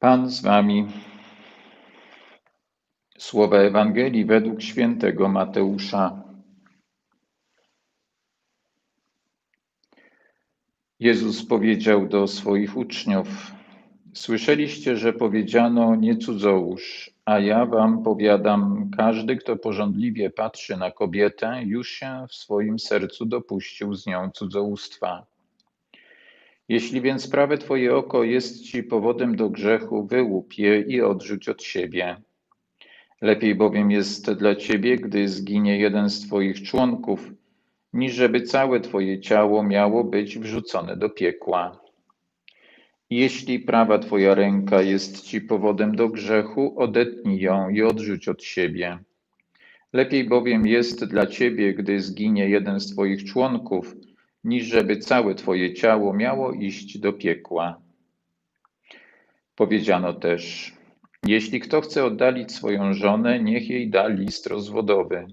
Pan z wami. Słowa Ewangelii według świętego Mateusza. Jezus powiedział do swoich uczniów: Słyszeliście, że powiedziano: Nie cudzołóż, a ja wam powiadam: każdy, kto porządliwie patrzy na kobietę, już się w swoim sercu dopuścił z nią cudzołóstwa. Jeśli więc prawe twoje oko jest ci powodem do grzechu, wyłup je i odrzuć od siebie. Lepiej bowiem jest dla ciebie, gdy zginie jeden z twoich członków, niż żeby całe twoje ciało miało być wrzucone do piekła. Jeśli prawa twoja ręka jest ci powodem do grzechu, odetnij ją i odrzuć od siebie. Lepiej bowiem jest dla ciebie, gdy zginie jeden z twoich członków, niż żeby całe Twoje ciało miało iść do piekła. Powiedziano też: Jeśli kto chce oddalić swoją żonę, niech jej da list rozwodowy.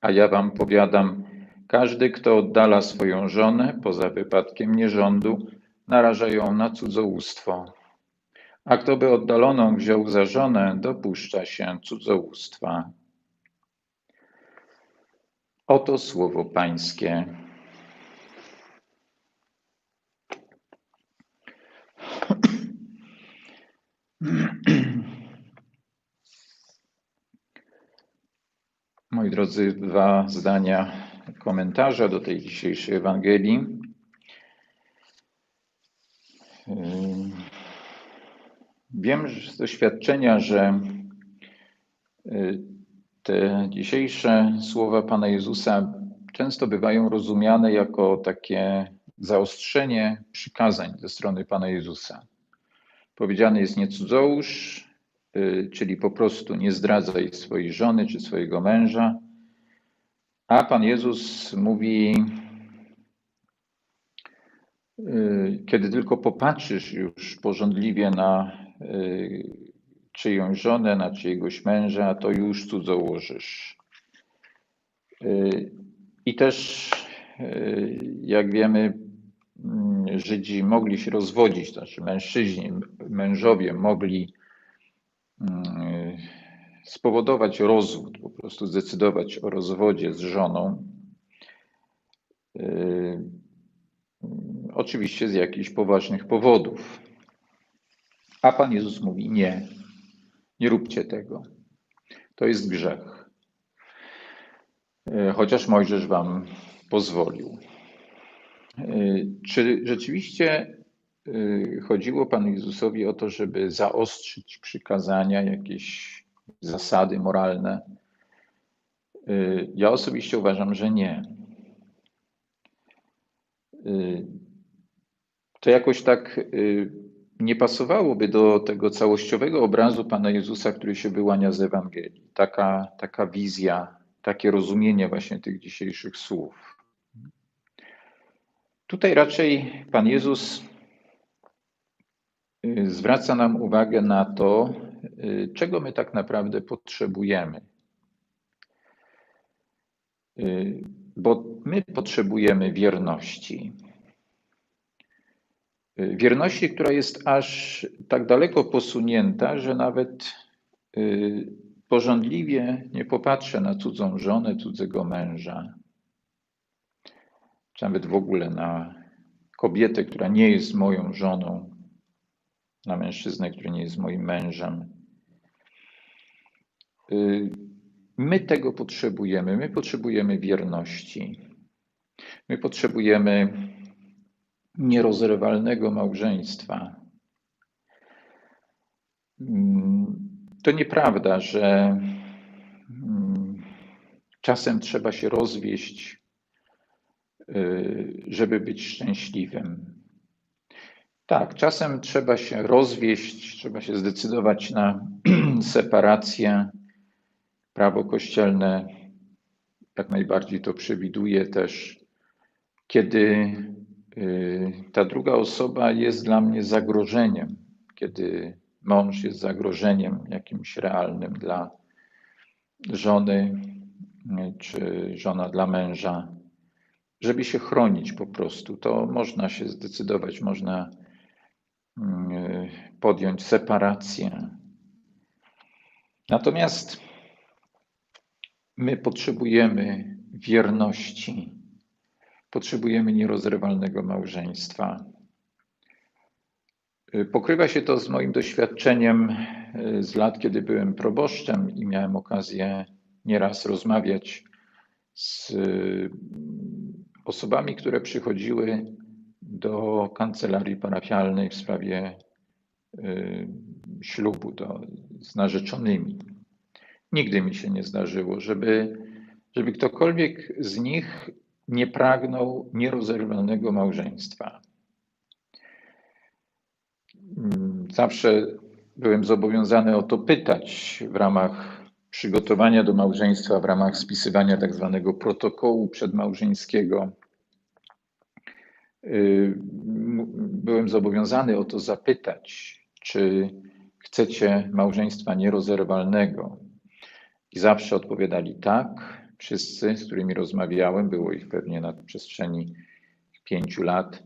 A ja wam powiadam: każdy, kto oddala swoją żonę poza wypadkiem nierządu, naraża ją na cudzołóstwo. A kto by oddaloną wziął za żonę, dopuszcza się cudzołóstwa. Oto słowo Pańskie. Moi drodzy, dwa zdania komentarza do tej dzisiejszej Ewangelii. Wiem z doświadczenia, że y, te dzisiejsze słowa Pana Jezusa często bywają rozumiane jako takie zaostrzenie przykazań ze strony Pana Jezusa. Powiedziane jest nie cudzołóż, y, czyli po prostu nie zdradzaj swojej żony czy swojego męża. A Pan Jezus mówi, y, kiedy tylko popatrzysz już porządliwie na y, czyjąś żonę, na czyjegoś męża, to już cudzołożysz. I też, jak wiemy, Żydzi mogli się rozwodzić, to znaczy mężczyźni, mężowie mogli mm, spowodować rozwód, po prostu zdecydować o rozwodzie z żoną. Yy, oczywiście z jakichś poważnych powodów. A Pan Jezus mówi: Nie, nie róbcie tego. To jest grzech. Yy, chociaż Mojżesz Wam pozwolił. Y, czy rzeczywiście y, chodziło Panu Jezusowi o to, żeby zaostrzyć przykazania, jakieś zasady moralne? Y, ja osobiście uważam, że nie. To jakoś tak nie pasowałoby do tego całościowego obrazu Pana Jezusa, który się wyłania z Ewangelii. Taka, taka wizja, takie rozumienie właśnie tych dzisiejszych słów. Tutaj raczej Pan Jezus y, zwraca nam uwagę na to, y, czego my tak naprawdę potrzebujemy. Y, bo my potrzebujemy wierności. Wierności, która jest aż tak daleko posunięta, że nawet porządliwie nie popatrzę na cudzą żonę, cudzego męża czy nawet w ogóle na kobietę, która nie jest moją żoną, na mężczyznę, który nie jest moim mężem. Y, my tego potrzebujemy. My potrzebujemy wierności. My potrzebujemy nierozerwalnego małżeństwa. Mm, to nieprawda, że mm, czasem trzeba się rozwieść żeby być szczęśliwym. Tak, czasem trzeba się rozwieść, trzeba się zdecydować na separację. Prawo kościelne jak najbardziej to przewiduje też, kiedy y, ta druga osoba jest dla mnie zagrożeniem, kiedy mąż jest zagrożeniem jakimś realnym dla żony, y, czy żona dla męża żeby się chronić po prostu. To można się zdecydować, można mm, podjąć separację. Natomiast my potrzebujemy wierności, potrzebujemy nierozerwalnego małżeństwa. Pokrywa się to z moim doświadczeniem z lat, kiedy byłem proboszczem i miałem okazję nieraz rozmawiać z osobami, które przychodziły do kancelarii parafialnej w sprawie y, ślubu do, z narzeczonymi. Nigdy mi się nie zdarzyło, żeby, żeby ktokolwiek z nich nie pragnął nierozerwalnego małżeństwa. Zawsze byłem zobowiązany o to pytać w ramach przygotowania do małżeństwa, w ramach spisywania tak zwanego protokołu przedmałżeńskiego Y, byłem zobowiązany o to zapytać, czy chcecie małżeństwa nierozerwalnego. I zawsze odpowiadali tak. Wszyscy, z którymi rozmawiałem, było ich pewnie na przestrzeni pięciu lat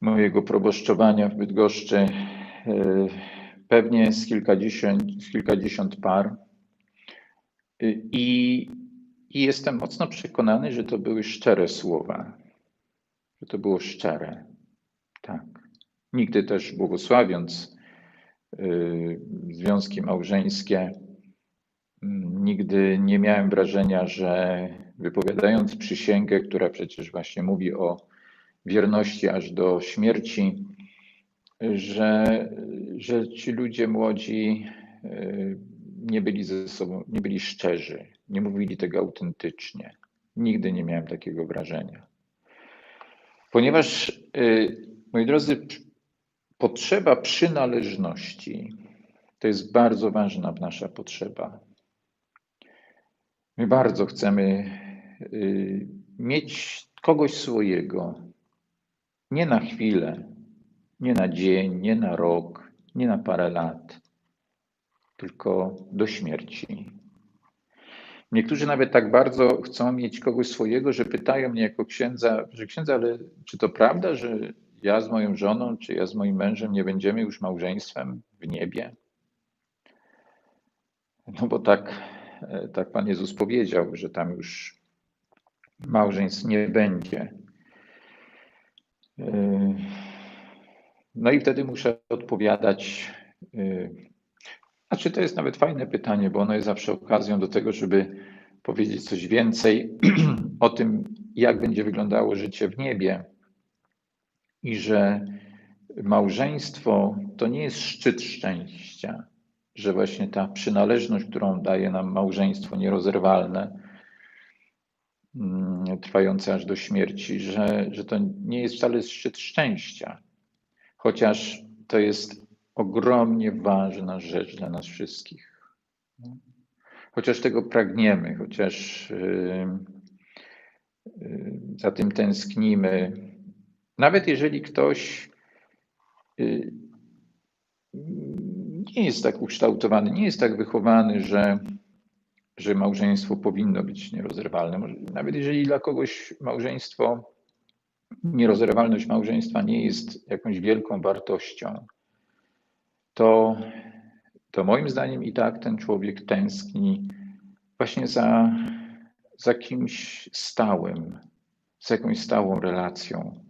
mojego proboszczowania w Bydgoszczy, y, pewnie z kilkadziesiąt, z kilkadziesiąt par. Y, I, I jestem mocno przekonany, że to były szczere słowa że to było szczere. Tak. Nigdy też błogosławiąc yy, związki małżeńskie, yy, nigdy nie miałem wrażenia, że wypowiadając przysięgę, która przecież właśnie mówi o wierności aż do śmierci, że, że ci ludzie młodzi yy, nie byli ze sobą, nie byli szczerzy, nie mówili tego autentycznie. Nigdy nie miałem takiego wrażenia. Ponieważ, y, moi drodzy, potrzeba przynależności to jest bardzo ważna nasza potrzeba. My bardzo chcemy y, mieć kogoś swojego, nie na chwilę, nie na dzień, nie na rok, nie na parę lat, tylko do śmierci. Niektórzy nawet tak bardzo chcą mieć kogoś swojego, że pytają mnie jako księdza, że księdza, ale czy to prawda, że ja z moją żoną, czy ja z moim mężem nie będziemy już małżeństwem w niebie? No bo tak, tak Pan Jezus powiedział, że tam już małżeństw nie będzie. No i wtedy muszę odpowiadać znaczy, to jest nawet fajne pytanie, bo ono jest zawsze okazją do tego, żeby powiedzieć coś więcej o tym, jak będzie wyglądało życie w niebie. I że małżeństwo to nie jest szczyt szczęścia, że właśnie ta przynależność, którą daje nam małżeństwo nierozerwalne, mm, trwające aż do śmierci, że, że to nie jest wcale szczyt szczęścia, chociaż to jest ogromnie ważna rzecz dla nas wszystkich. Chociaż tego pragniemy, chociaż yy, yy, za tym tęsknimy, nawet jeżeli ktoś yy, nie jest tak ukształtowany, nie jest tak wychowany, że, że małżeństwo powinno być nierozerwalne. Nawet jeżeli dla kogoś małżeństwo, nierozerwalność małżeństwa nie jest jakąś wielką wartością, to, to moim zdaniem i tak ten człowiek tęskni właśnie za, za kimś stałym, z jakąś stałą relacją.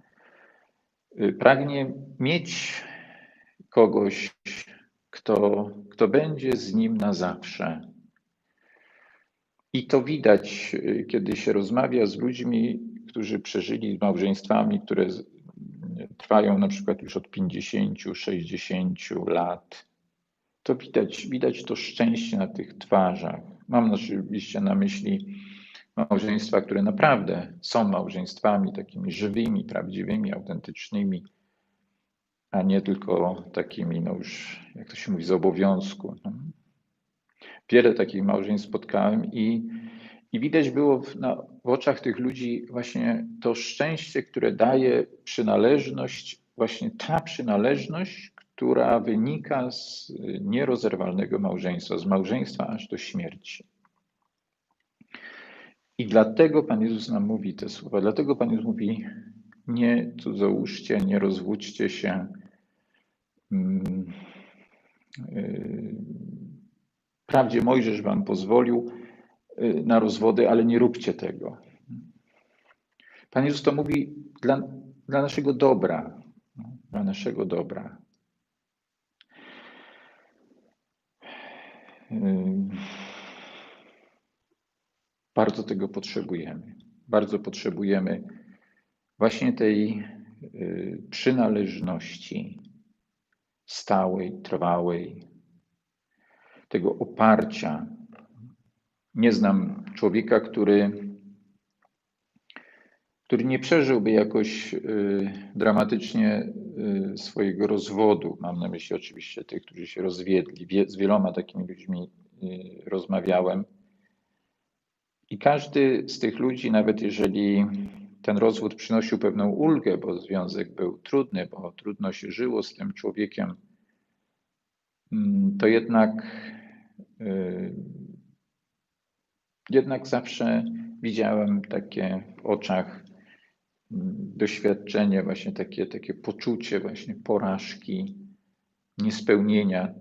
Y, pragnie mieć kogoś, kto, kto będzie z nim na zawsze. I to widać, y, kiedy się rozmawia z ludźmi, którzy przeżyli małżeństwami, które trwają na przykład już od 50, 60 lat, to widać, widać to szczęście na tych twarzach. Mam oczywiście na myśli małżeństwa, które naprawdę są małżeństwami takimi żywymi, prawdziwymi, autentycznymi, a nie tylko takimi, no już, jak to się mówi, z obowiązku. Wiele takich małżeństw spotkałem i i widać było w, na, w oczach tych ludzi właśnie to szczęście, które daje przynależność, właśnie ta przynależność, która wynika z nierozerwalnego małżeństwa, z małżeństwa aż do śmierci. I dlatego Pan Jezus nam mówi te słowa, dlatego Pan Jezus mówi: Nie cudzołóżcie, nie rozwódźcie się, mm, y, Wprawdzie Mojżesz wam pozwolił y, na rozwody, ale nie róbcie tego. Pan Jezus to mówi dla, dla naszego dobra, dla naszego dobra. Y, bardzo tego potrzebujemy. Bardzo potrzebujemy właśnie tej y, przynależności stałej, trwałej, tego oparcia. Nie znam człowieka, który, który nie przeżyłby jakoś y, dramatycznie y, swojego rozwodu. Mam na myśli oczywiście tych, którzy się rozwiedli. Wie, z wieloma takimi ludźmi y, rozmawiałem. I każdy z tych ludzi, nawet jeżeli ten rozwód przynosił pewną ulgę, bo związek był trudny, bo trudno się żyło z tym człowiekiem, mm, to jednak jednak zawsze widziałem takie w oczach mm, doświadczenie, właśnie takie, takie poczucie właśnie porażki, niespełnienia.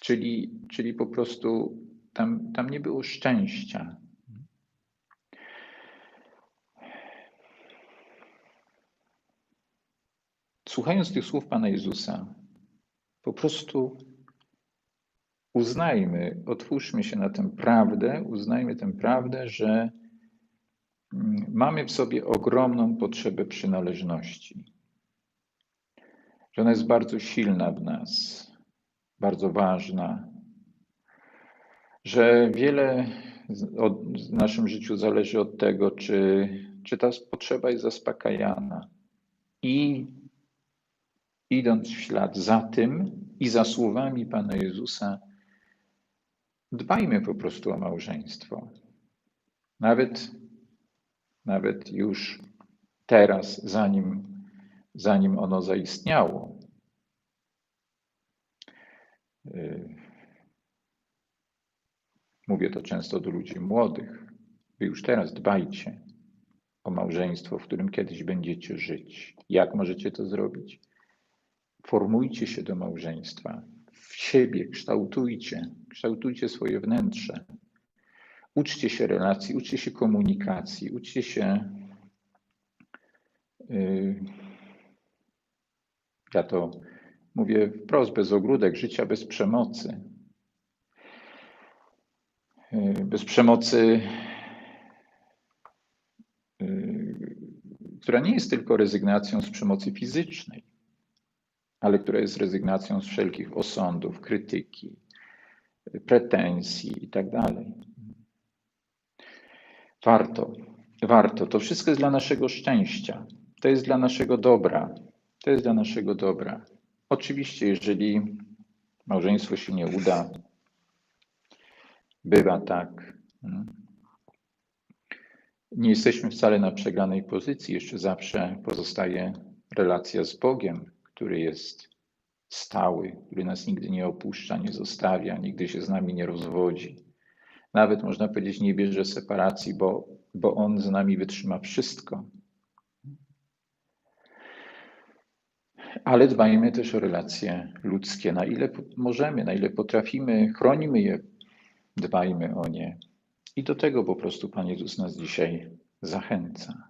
Czyli, czyli po prostu tam, tam nie było szczęścia. Słuchając tych słów Pana Jezusa, po prostu uznajmy, otwórzmy się na tę prawdę, uznajmy tę prawdę, że mm, mamy w sobie ogromną potrzebę przynależności. Że ona jest bardzo silna w nas, bardzo ważna, że wiele w naszym życiu zależy od tego, czy, czy ta potrzeba jest zaspokajana. I idąc w ślad za tym i za słowami Pana Jezusa, Dbajmy po prostu o małżeństwo. Nawet, nawet już teraz, zanim, zanim ono zaistniało. Mówię to często do ludzi młodych. Wy już teraz dbajcie o małżeństwo, w którym kiedyś będziecie żyć. Jak możecie to zrobić? Formujcie się do małżeństwa siebie, kształtujcie, kształtujcie swoje wnętrze. Uczcie się relacji, uczcie się komunikacji, uczcie się. Yy, ja to mówię wprost, bez ogródek, życia bez przemocy. Yy, bez przemocy, yy, która nie jest tylko rezygnacją z przemocy fizycznej ale która jest rezygnacją z wszelkich osądów, krytyki, pretensji itd. Tak warto, warto. To wszystko jest dla naszego szczęścia. To jest dla naszego dobra. To jest dla naszego dobra. Oczywiście, jeżeli małżeństwo się nie uda, bywa tak. Hmm. Nie jesteśmy wcale na przegranej pozycji, jeszcze zawsze pozostaje relacja z Bogiem, który jest stały, który nas nigdy nie opuszcza, nie zostawia, nigdy się z nami nie rozwodzi. Nawet można powiedzieć, nie bierze separacji, bo, bo On z nami wytrzyma wszystko. Ale dbajmy też o relacje ludzkie, na ile możemy, na ile potrafimy, chronimy je, dbajmy o nie. I do tego po prostu Pan Jezus nas dzisiaj zachęca.